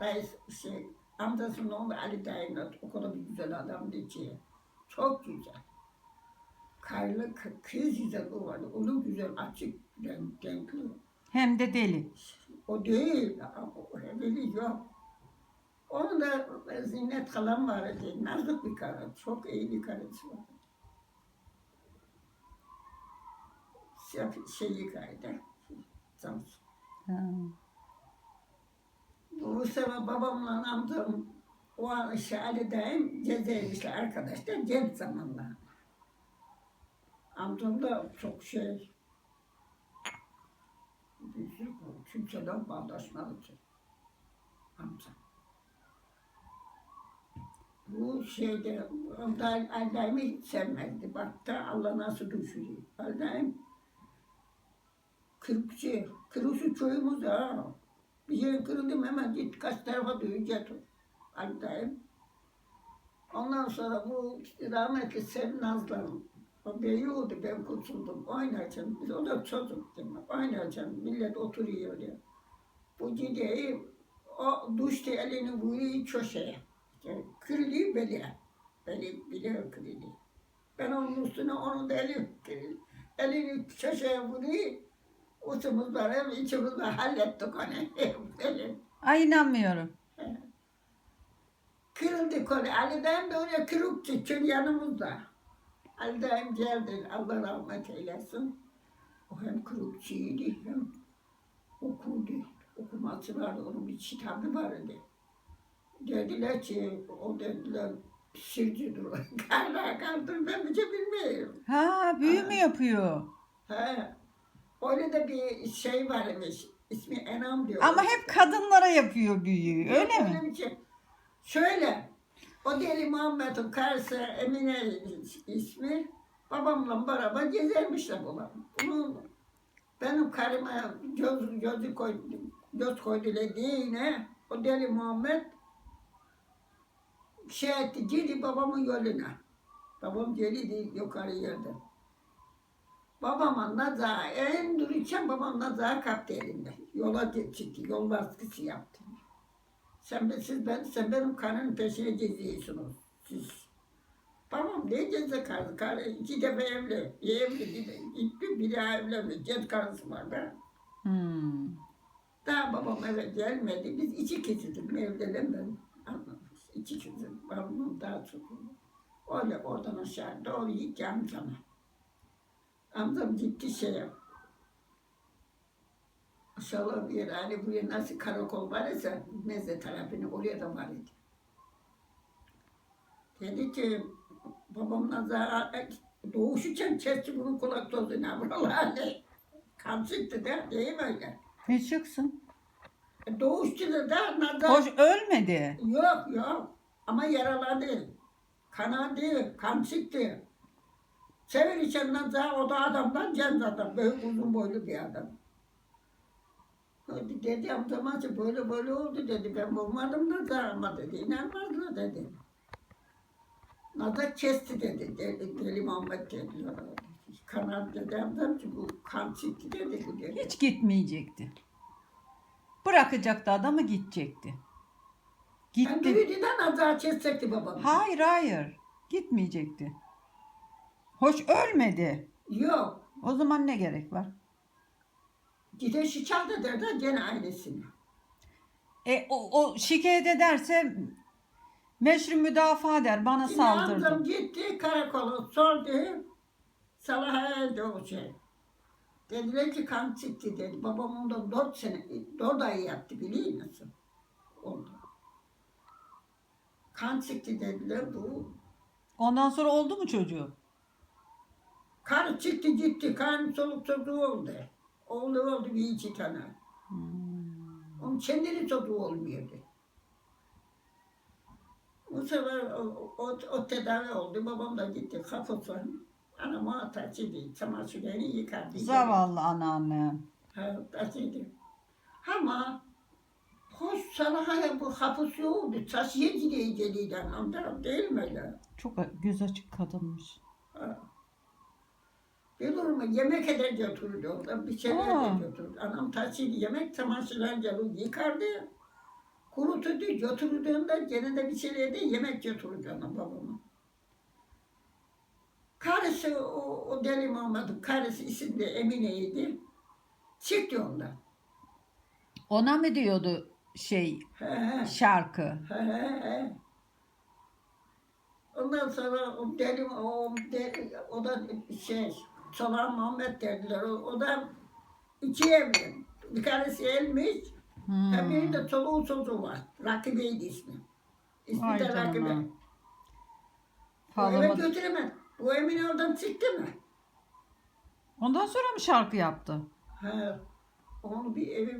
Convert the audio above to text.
Dayısı şey, amcasının oğlu Ali dayının o kadar bir güzel adamdı ki. Çok güzel. Karlı kı- kız güzel o vardı. Onu güzel açık renk, renkli. Hem de deli. O değil. O evli yok. Onun da Zinnet kalan vardı. Nazlık bir karı. Çok iyi bir karısı var. Şey, şeyi kaydı. Samsun. Ha. Bu sefer babamla amcam o an Şali'deyim. Cezayirli arkadaşlar genç zamanlar. Amcam da çok şey bizim kimseden bağdaşmadı ki. Amcam. Bu şeyde Aldayım'ı hiç sevmezdi. Bak da Allah nasıl düşürüyor. Aldayım kırıkçı. Kırıkçı köyümüz ha. Bir yerin kırıldı mı hemen git kaç tarafa duyacak Aldayım. Ondan sonra bu rahmetli Sevin Nazlı'nın o beyiyordu ben kurtuldum. Oynarken biz o da çocuktum. Oynarken millet oturuyor ya. Bu gideyi o düştü elini vuruyor köşeye. Yani kırılıyor beli. Beli bile kırılıyor. Ben onun üstüne onun da eli kırılıyor. Elini köşeye vuruyor. Uçumuz var hem içimiz var hallettik onu. Ay inanmıyorum. Kırıldı kolu. Ali dayım da oraya kırık çıkıyor yanımızda. Ali dayım geldi. Allah rahmet eylesin. O hem kırıkçıydı hem okudu. Okuması vardı. Onun bir kitabı vardı. Dediler ki o dediler pişircidir o. Karla kaldır ben bir şey bilmiyorum. Ha büyü mü yapıyor? He. Öyle de bir şey varmış. İsmi Enam diyor. Ama hep kadınlara yapıyor büyüyü. Öyle mi? şey. Şöyle, o deli Muhammed'in karısı Emine ismi, babamla beraber gezermişler babam. Bunun, benim karıma göz, gözü koydu, göz koydular dine, o deli Muhammed şey etti, girdi babamın yoluna. Babam geliydi yukarı yerde. Babama nazağı, en dururken babam nazağı kaptı elinde. Yola çıktı, yol baskısı yaptı. Sen, ben- siz, ben, sen benim karının peşine geziyorsunuz. Siz. Babam ne gezi karı? Karı iki defa evli. Bir evli, bir, gitti, bir daha evlenmedi. Genç karısı var be. Hmm. Daha babam eve gelmedi. Biz iki kişiydik. Mevliden ben anlamış. İki kişiydik. Babamın daha çok. Öyle oradan aşağı doğru gitti amcama. Amcam gitti şeye. Aşağıda bir yer, hani buraya nasıl karakol var ise meze tarafını oraya da var idi. Dedi ki babamla da doğuşurken kesti bunun kulak tozuna buralarda. Kan çıktı da değil mi öyle? Ne çıksın? E, Doğuştu da nazar. Hoş ölmedi. Yok yok ama yaralandı. Kanadı, kan çıktı. Çevir içinden daha o da adamdan genç adam. Böyle uzun boylu bir adam. Dedi amcama ki böyle böyle oldu dedi. Ben bulmadım da daha ama dedi. İnanmazlar dedi. Nazar kesti dedi. Deli, deli Muhammed dedi. Kanat dedi amcam ki bu kan çıktı dedi. Dedi. Hiç gitmeyecekti. Bırakacaktı adamı gidecekti. Ben Gitti. büyüdüğünden nazar kesecekti babam. Hayır hayır. Gitmeyecekti. Hoş ölmedi. Yok. O zaman ne gerek var? Gider şikayet eder de gene ailesini. E o, o şikayet ederse meşru müdafaa der. Bana Yine amcam saldırdı. gitti karakola sordu. Salah'a elde o şey. Dediler ki kan çıktı dedi. Babam ondan dört sene, dört ay yattı biliyor musun? Oldu. Kan çıktı dediler bu. Ondan sonra oldu mu çocuğu? Kan çıktı gitti. Kan soluk çocuğu oldu. Oğlu oldu bir iki tane. Hmm. Onun kendini çocuğu olmuyordu. Bu sefer o, o, o tedavi oldu. Babam da gitti kafası. Anama ataçıydı. Çamaşırlarını yıkardı. Zavallı anneannem. Ha, ataçıydı. Ama hoş sana hani bu hapus yoktu. Çarşıya gidiyor geliyordu anamda. Değil mi öyle? Çok göz açık kadınmış. Ha. Bir durumu yemek eder götürdü orada. Bir şeyler Aa. de götürdü. Anam taşıydı yemek çamaşırlar gelip yıkardı. Kuru götürdü. Götürdüğünde gene de bir şeylerde yemek götürdü ona babama. Karısı o, o deli Muhammed'in karısı isimli Emine'ydi. Çıktı ondan. Ona mı diyordu şey He he. şarkı? He he he. Ondan sonra o deli, o, deli, o da şey, Solan Muhammed derdiler. O, o da iki evli. Bir karısı elmiş, Hmm. bir de çoluğu çocuğu var. Rakibeydi ismi. İsmi Vay de canına. Rakibe. O eve götüremez. Bu Emine oradan çıktı mı? Ondan sonra mı şarkı yaptı? He. Onun bir evi var.